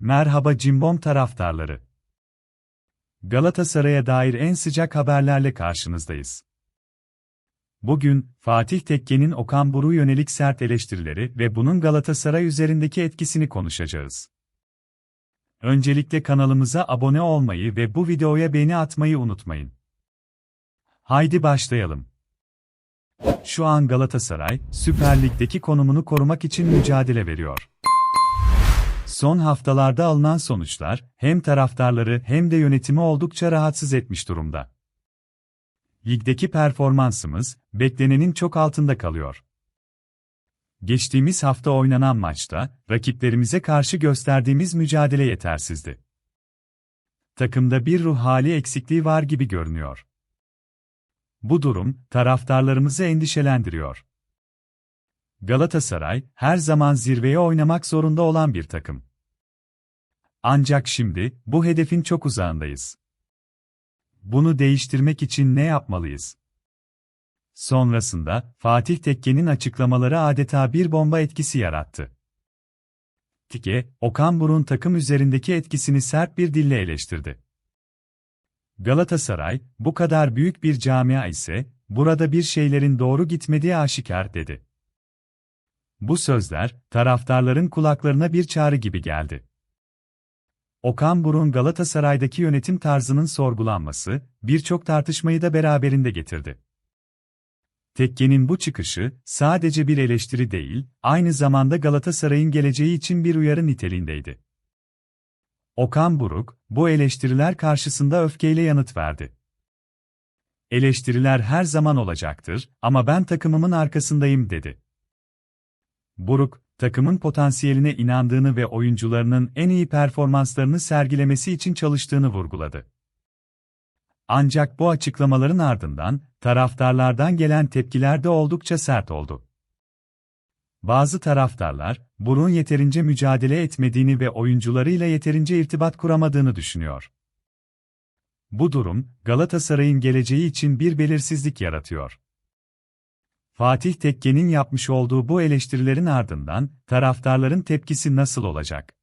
Merhaba Cimbom taraftarları. Galatasaray'a dair en sıcak haberlerle karşınızdayız. Bugün, Fatih Tekke'nin Okan Buruk'u yönelik sert eleştirileri ve bunun Galatasaray üzerindeki etkisini konuşacağız. Öncelikle kanalımıza abone olmayı ve bu videoya beğeni atmayı unutmayın. Haydi başlayalım. Şu an Galatasaray, Süper Lig'deki konumunu korumak için mücadele veriyor. Son haftalarda alınan sonuçlar, hem taraftarları hem de yönetimi oldukça rahatsız etmiş durumda. Ligdeki performansımız, beklenenin çok altında kalıyor. Geçtiğimiz hafta oynanan maçta, rakiplerimize karşı gösterdiğimiz mücadele yetersizdi. Takımda bir ruh hali eksikliği var gibi görünüyor. Bu durum, taraftarlarımızı endişelendiriyor. Galatasaray, her zaman zirveye oynamak zorunda olan bir takım. Ancak şimdi, bu hedefin çok uzağındayız. Bunu değiştirmek için ne yapmalıyız? Sonrasında, Fatih Tekke'nin açıklamaları adeta bir bomba etkisi yarattı. Tike, Okan Buruk'un takım üzerindeki etkisini sert bir dille eleştirdi. Galatasaray, bu kadar büyük bir camia ise, burada bir şeylerin doğru gitmediği aşikar dedi. Bu sözler, taraftarların kulaklarına bir çağrı gibi geldi. Okan Buruk'un Galatasaray'daki yönetim tarzının sorgulanması, birçok tartışmayı da beraberinde getirdi. Tekke'nin bu çıkışı, sadece bir eleştiri değil, aynı zamanda Galatasaray'ın geleceği için bir uyarı niteliğindeydi. Okan Buruk, bu eleştiriler karşısında öfkeyle yanıt verdi. Eleştiriler her zaman olacaktır ama ben takımımın arkasındayım dedi. Buruk, takımın potansiyeline inandığını ve oyuncularının en iyi performanslarını sergilemesi için çalıştığını vurguladı. Ancak bu açıklamaların ardından, taraftarlardan gelen tepkiler de oldukça sert oldu. Bazı taraftarlar, Burun yeterince mücadele etmediğini ve oyuncularıyla yeterince irtibat kuramadığını düşünüyor. Bu durum, Galatasaray'ın geleceği için bir belirsizlik yaratıyor. Fatih Tekke'nin yapmış olduğu bu eleştirilerin ardından, taraftarların tepkisi nasıl olacak?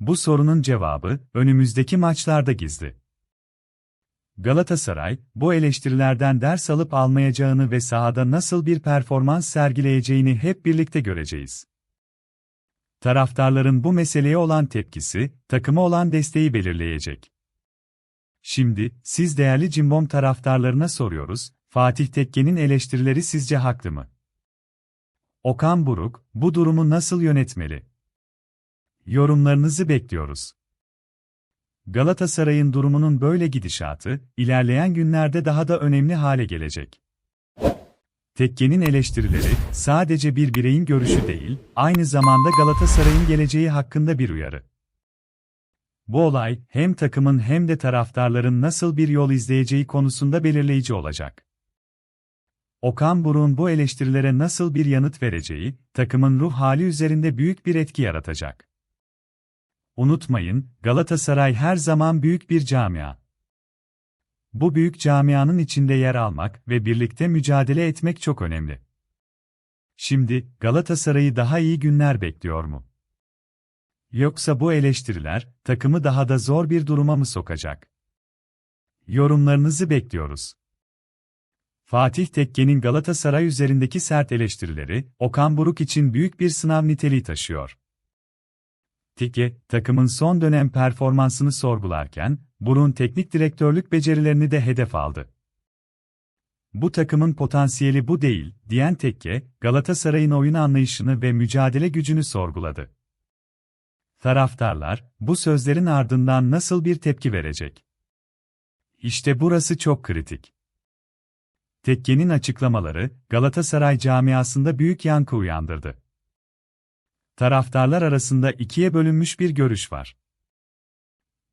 Bu sorunun cevabı, önümüzdeki maçlarda gizli. Galatasaray, bu eleştirilerden ders alıp almayacağını ve sahada nasıl bir performans sergileyeceğini hep birlikte göreceğiz. Taraftarların bu meseleye olan tepkisi, takıma olan desteği belirleyecek. Şimdi, siz değerli Cimbom taraftarlarına soruyoruz, Fatih Tekke'nin eleştirileri sizce haklı mı? Okan Buruk, bu durumu nasıl yönetmeli? Yorumlarınızı bekliyoruz. Galatasaray'ın durumunun böyle gidişatı, ilerleyen günlerde daha da önemli hale gelecek. Tekke'nin eleştirileri, sadece bir bireyin görüşü değil, aynı zamanda Galatasaray'ın geleceği hakkında bir uyarı. Bu olay, hem takımın hem de taraftarların nasıl bir yol izleyeceği konusunda belirleyici olacak. Okan Buruk'un bu eleştirilere nasıl bir yanıt vereceği, takımın ruh hali üzerinde büyük bir etki yaratacak. Unutmayın, Galatasaray her zaman büyük bir camia. Bu büyük camianın içinde yer almak ve birlikte mücadele etmek çok önemli. Şimdi, Galatasaray'ı daha iyi günler bekliyor mu? Yoksa bu eleştiriler, takımı daha da zor bir duruma mı sokacak? Yorumlarınızı bekliyoruz. Fatih Tekke'nin Galatasaray üzerindeki sert eleştirileri, Okan Buruk için büyük bir sınav niteliği taşıyor. Tekke, takımın son dönem performansını sorgularken, Buruk'un teknik direktörlük becerilerini de hedef aldı. Bu takımın potansiyeli bu değil, diyen Tekke, Galatasaray'ın oyun anlayışını ve mücadele gücünü sorguladı. Taraftarlar, bu sözlerin ardından nasıl bir tepki verecek? İşte burası çok kritik. Tekke'nin açıklamaları, Galatasaray camiasında büyük yankı uyandırdı. Taraftarlar arasında ikiye bölünmüş bir görüş var.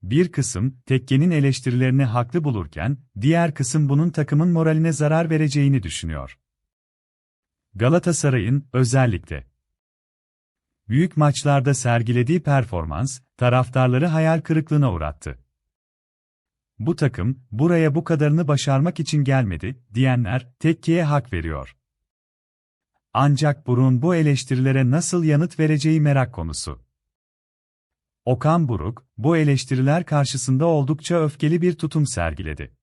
Bir kısım, Tekke'nin eleştirilerini haklı bulurken, diğer kısım bunun takımın moraline zarar vereceğini düşünüyor. Galatasaray'ın, özellikle, büyük maçlarda sergilediği performans, taraftarları hayal kırıklığına uğrattı. Bu takım, buraya bu kadarını başarmak için gelmedi, diyenler, Tekke'ye hak veriyor. Ancak Burun bu eleştirilere nasıl yanıt vereceği merak konusu. Okan Buruk, bu eleştiriler karşısında oldukça öfkeli bir tutum sergiledi.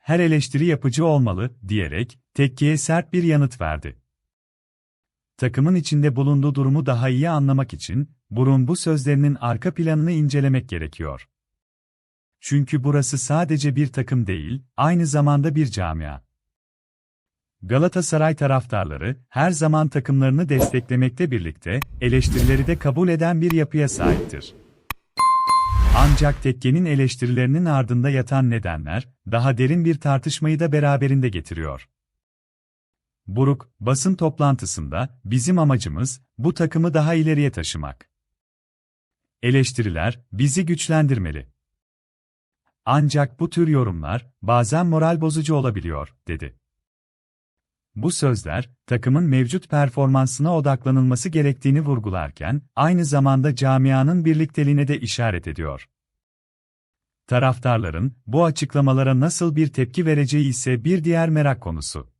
Her eleştiri yapıcı olmalı, diyerek, tekkiye sert bir yanıt verdi. Takımın içinde bulunduğu durumu daha iyi anlamak için, Burun bu sözlerinin arka planını incelemek gerekiyor. Çünkü burası sadece bir takım değil, aynı zamanda bir camia. Galatasaray taraftarları, her zaman takımlarını desteklemekle birlikte, eleştirileri de kabul eden bir yapıya sahiptir. Ancak tekkenin eleştirilerinin ardında yatan nedenler, daha derin bir tartışmayı da beraberinde getiriyor. Buruk, basın toplantısında, bizim amacımız, bu takımı daha ileriye taşımak. Eleştiriler, bizi güçlendirmeli. Ancak bu tür yorumlar, bazen moral bozucu olabiliyor, dedi. Bu sözler, takımın mevcut performansına odaklanılması gerektiğini vurgularken, aynı zamanda camianın birlikteliğine de işaret ediyor. Taraftarların, bu açıklamalara nasıl bir tepki vereceği ise bir diğer merak konusu.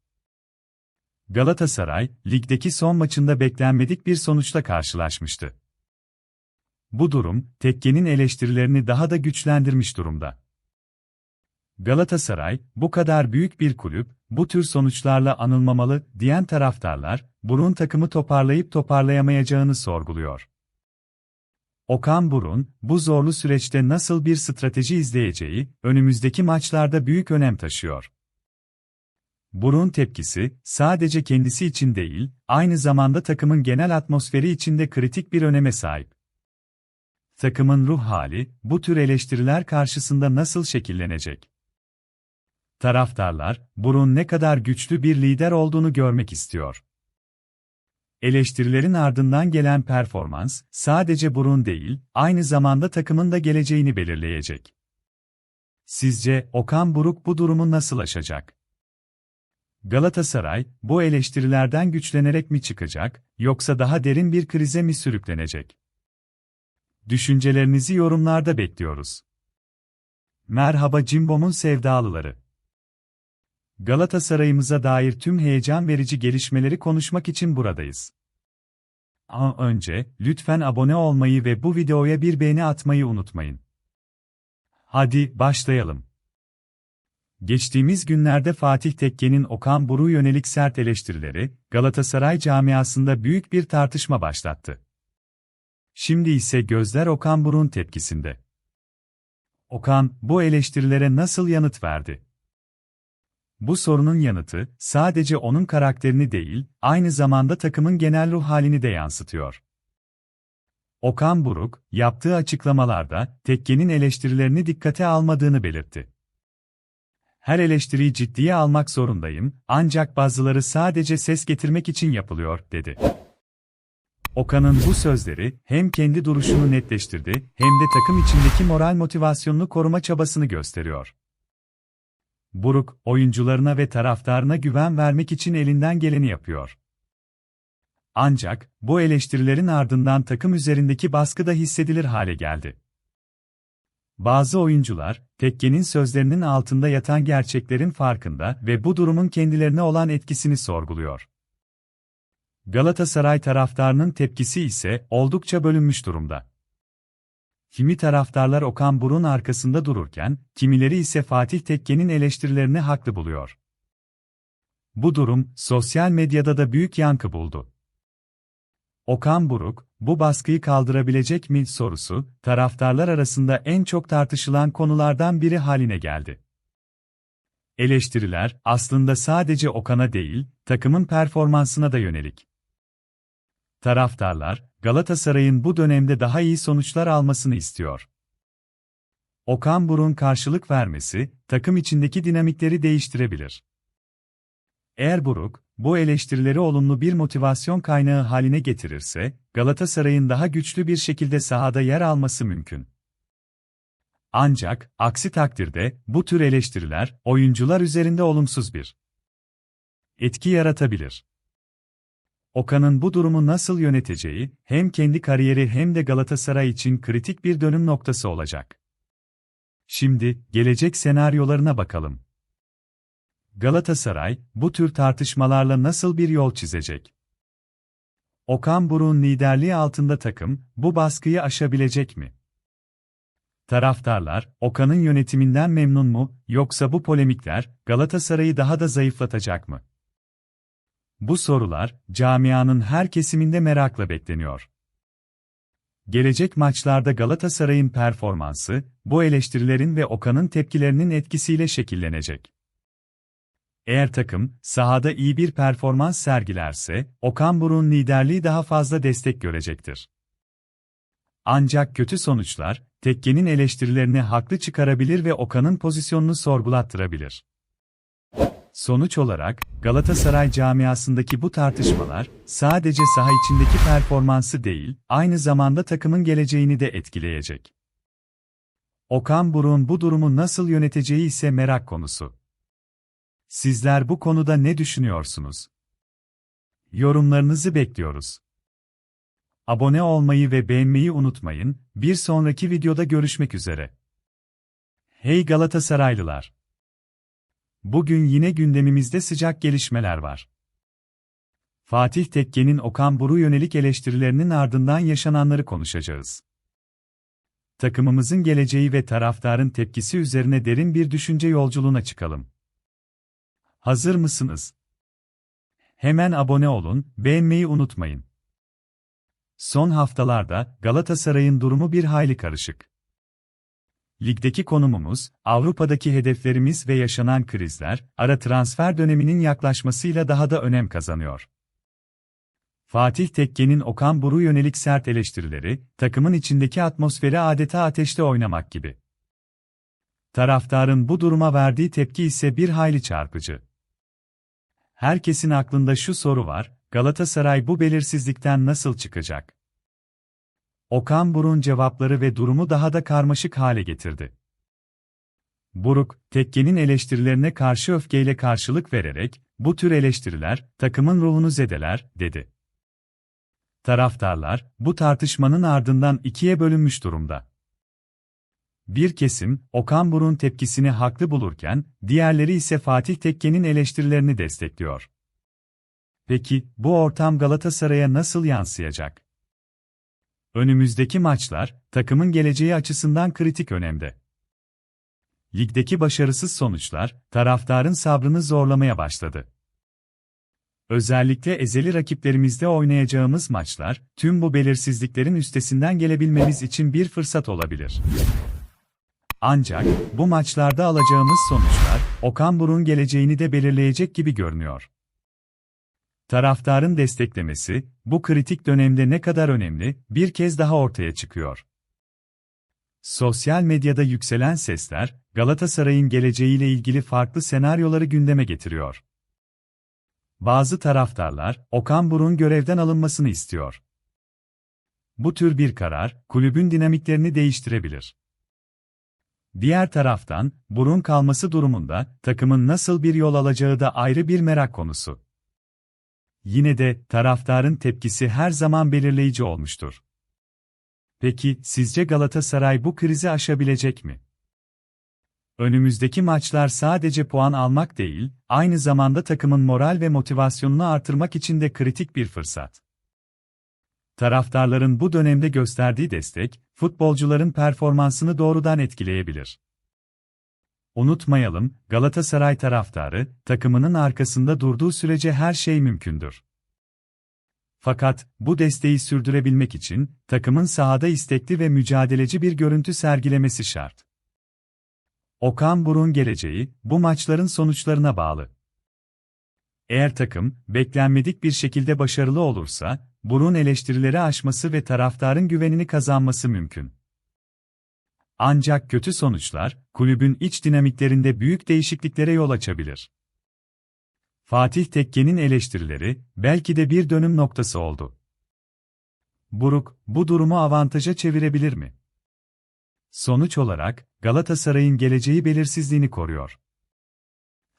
Galatasaray, ligdeki son maçında beklenmedik bir sonuçla karşılaşmıştı. Bu durum, tekkenin eleştirilerini daha da güçlendirmiş durumda. Galatasaray, bu kadar büyük bir kulüp, bu tür sonuçlarla anılmamalı, diyen taraftarlar, Burun takımı toparlayıp toparlayamayacağını sorguluyor. Okan Burun, bu zorlu süreçte nasıl bir strateji izleyeceği, önümüzdeki maçlarda büyük önem taşıyor. Burun tepkisi, sadece kendisi için değil, aynı zamanda takımın genel atmosferi için de kritik bir öneme sahip. Takımın ruh hali, bu tür eleştiriler karşısında nasıl şekillenecek? Taraftarlar, Burun ne kadar güçlü bir lider olduğunu görmek istiyor. Eleştirilerin ardından gelen performans, sadece Burun değil, aynı zamanda takımın da geleceğini belirleyecek. Sizce Okan Buruk bu durumu nasıl aşacak? Galatasaray, bu eleştirilerden güçlenerek mi çıkacak, yoksa daha derin bir krize mi sürüklenecek? Düşüncelerinizi yorumlarda bekliyoruz. Merhaba Cimbom'un sevdalıları. Galatasaray'ımıza dair tüm heyecan verici gelişmeleri konuşmak için buradayız. Ama önce, lütfen abone olmayı ve bu videoya bir beğeni atmayı unutmayın. Hadi, başlayalım. Geçtiğimiz günlerde Fatih Tekke'nin Okan Buruk'a yönelik sert eleştirileri, Galatasaray camiasında büyük bir tartışma başlattı. Şimdi ise gözler Okan Buruk'un tepkisinde. Okan, bu eleştirilere nasıl yanıt verdi? Bu sorunun yanıtı, sadece onun karakterini değil, aynı zamanda takımın genel ruh halini de yansıtıyor. Okan Buruk, yaptığı açıklamalarda, Tekke'nin eleştirilerini dikkate almadığını belirtti. Her eleştiriyi ciddiye almak zorundayım, ancak bazıları sadece ses getirmek için yapılıyor, dedi. Okan'ın bu sözleri, hem kendi duruşunu netleştirdi, hem de takım içindeki moral motivasyonunu koruma çabasını gösteriyor. Buruk, oyuncularına ve taraftarına güven vermek için elinden geleni yapıyor. Ancak, bu eleştirilerin ardından takım üzerindeki baskı da hissedilir hale geldi. Bazı oyuncular, Tekke'nin sözlerinin altında yatan gerçeklerin farkında ve bu durumun kendilerine olan etkisini sorguluyor. Galatasaray taraftarının tepkisi ise oldukça bölünmüş durumda. Kimi taraftarlar Okan Burun arkasında dururken, kimileri ise Fatih Tekke'nin eleştirilerini haklı buluyor. Bu durum, sosyal medyada da büyük yankı buldu. Okan Buruk, bu baskıyı kaldırabilecek mi sorusu, taraftarlar arasında en çok tartışılan konulardan biri haline geldi. Eleştiriler, aslında sadece Okan'a değil, takımın performansına da yönelik. Taraftarlar, Galatasaray'ın bu dönemde daha iyi sonuçlar almasını istiyor. Okan Buruk'un karşılık vermesi, takım içindeki dinamikleri değiştirebilir. Eğer Buruk, bu eleştirileri olumlu bir motivasyon kaynağı haline getirirse, Galatasaray'ın daha güçlü bir şekilde sahada yer alması mümkün. Ancak, aksi takdirde, bu tür eleştiriler, oyuncular üzerinde olumsuz bir etki yaratabilir. Okan'ın bu durumu nasıl yöneteceği, hem kendi kariyeri hem de Galatasaray için kritik bir dönüm noktası olacak. Şimdi, gelecek senaryolarına bakalım. Galatasaray, bu tür tartışmalarla nasıl bir yol çizecek? Okan Buruk'un liderliği altında takım, bu baskıyı aşabilecek mi? Taraftarlar, Okan'ın yönetiminden memnun mu, yoksa bu polemikler, Galatasaray'ı daha da zayıflatacak mı? Bu sorular, camianın her kesiminde merakla bekleniyor. Gelecek maçlarda Galatasaray'ın performansı, bu eleştirilerin ve Okan'ın tepkilerinin etkisiyle şekillenecek. Eğer takım, sahada iyi bir performans sergilerse, Okan Buruk'un liderliği daha fazla destek görecektir. Ancak kötü sonuçlar, tekkenin eleştirilerini haklı çıkarabilir ve Okan'ın pozisyonunu sorgulattırabilir. Sonuç olarak, Galatasaray camiasındaki bu tartışmalar, sadece saha içindeki performansı değil, aynı zamanda takımın geleceğini de etkileyecek. Okan Buruk'un bu durumu nasıl yöneteceği ise merak konusu. Sizler bu konuda ne düşünüyorsunuz? Yorumlarınızı bekliyoruz. Abone olmayı ve beğenmeyi unutmayın, bir sonraki videoda görüşmek üzere. Hey Galatasaraylılar! Bugün yine gündemimizde sıcak gelişmeler var. Fatih Tekke'nin Okan Buruk'a yönelik eleştirilerinin ardından yaşananları konuşacağız. Takımımızın geleceği ve taraftarın tepkisi üzerine derin bir düşünce yolculuğuna çıkalım. Hazır mısınız? Hemen abone olun, beğenmeyi unutmayın. Son haftalarda Galatasaray'ın durumu bir hayli karışık. Ligdeki konumumuz, Avrupa'daki hedeflerimiz ve yaşanan krizler, ara transfer döneminin yaklaşmasıyla daha da önem kazanıyor. Fatih Tekke'nin Okan Buruk'a yönelik sert eleştirileri, takımın içindeki atmosferi adeta ateşte oynamak gibi. Taraftarın bu duruma verdiği tepki ise bir hayli çarpıcı. Herkesin aklında şu soru var, Galatasaray bu belirsizlikten nasıl çıkacak? Okan Buruk'un cevapları ve durumu daha da karmaşık hale getirdi. Buruk, Tekke'nin eleştirilerine karşı öfkeyle karşılık vererek, bu tür eleştiriler, takımın ruhunu zedeler, dedi. Taraftarlar, bu tartışmanın ardından ikiye bölünmüş durumda. Bir kesim, Okan Buruk'un tepkisini haklı bulurken, diğerleri ise Fatih Tekke'nin eleştirilerini destekliyor. Peki, bu ortam Galatasaray'a nasıl yansıyacak? Önümüzdeki maçlar, takımın geleceği açısından kritik önemde. Ligdeki başarısız sonuçlar, taraftarın sabrını zorlamaya başladı. Özellikle ezeli rakiplerimizde oynayacağımız maçlar, tüm bu belirsizliklerin üstesinden gelebilmemiz için bir fırsat olabilir. Ancak, bu maçlarda alacağımız sonuçlar, Okan Buruk'un geleceğini de belirleyecek gibi görünüyor. Taraftarın desteklemesi, bu kritik dönemde ne kadar önemli, bir kez daha ortaya çıkıyor. Sosyal medyada yükselen sesler, Galatasaray'ın geleceğiyle ilgili farklı senaryoları gündeme getiriyor. Bazı taraftarlar, Okan Buruk'un görevden alınmasını istiyor. Bu tür bir karar, kulübün dinamiklerini değiştirebilir. Diğer taraftan, Burun kalması durumunda, takımın nasıl bir yol alacağı da ayrı bir merak konusu. Yine de, taraftarın tepkisi her zaman belirleyici olmuştur. Peki, sizce Galatasaray bu krizi aşabilecek mi? Önümüzdeki maçlar sadece puan almak değil, aynı zamanda takımın moral ve motivasyonunu artırmak için de kritik bir fırsat. Taraftarların bu dönemde gösterdiği destek, futbolcuların performansını doğrudan etkileyebilir. Unutmayalım, Galatasaray taraftarı, takımının arkasında durduğu sürece her şey mümkündür. Fakat, bu desteği sürdürebilmek için, takımın sahada istekli ve mücadeleci bir görüntü sergilemesi şart. Okan Buruk'un geleceği, bu maçların sonuçlarına bağlı. Eğer takım, beklenmedik bir şekilde başarılı olursa, Buruk'un eleştirileri aşması ve taraftarın güvenini kazanması mümkün. Ancak kötü sonuçlar, kulübün iç dinamiklerinde büyük değişikliklere yol açabilir. Fatih Tekke'nin eleştirileri, belki de bir dönüm noktası oldu. Buruk, bu durumu avantaja çevirebilir mi? Sonuç olarak, Galatasaray'ın geleceği belirsizliğini koruyor.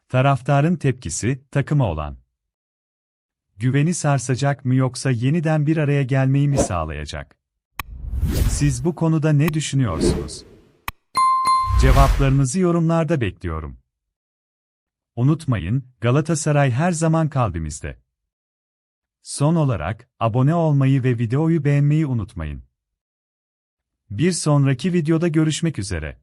Taraftarın tepkisi, takıma olan. Güveni sarsacak mı yoksa yeniden bir araya gelmeyi mi sağlayacak? Siz bu konuda ne düşünüyorsunuz? Cevaplarınızı yorumlarda bekliyorum. Unutmayın, Galatasaray her zaman kalbimizde. Son olarak, abone olmayı ve videoyu beğenmeyi unutmayın. Bir sonraki videoda görüşmek üzere.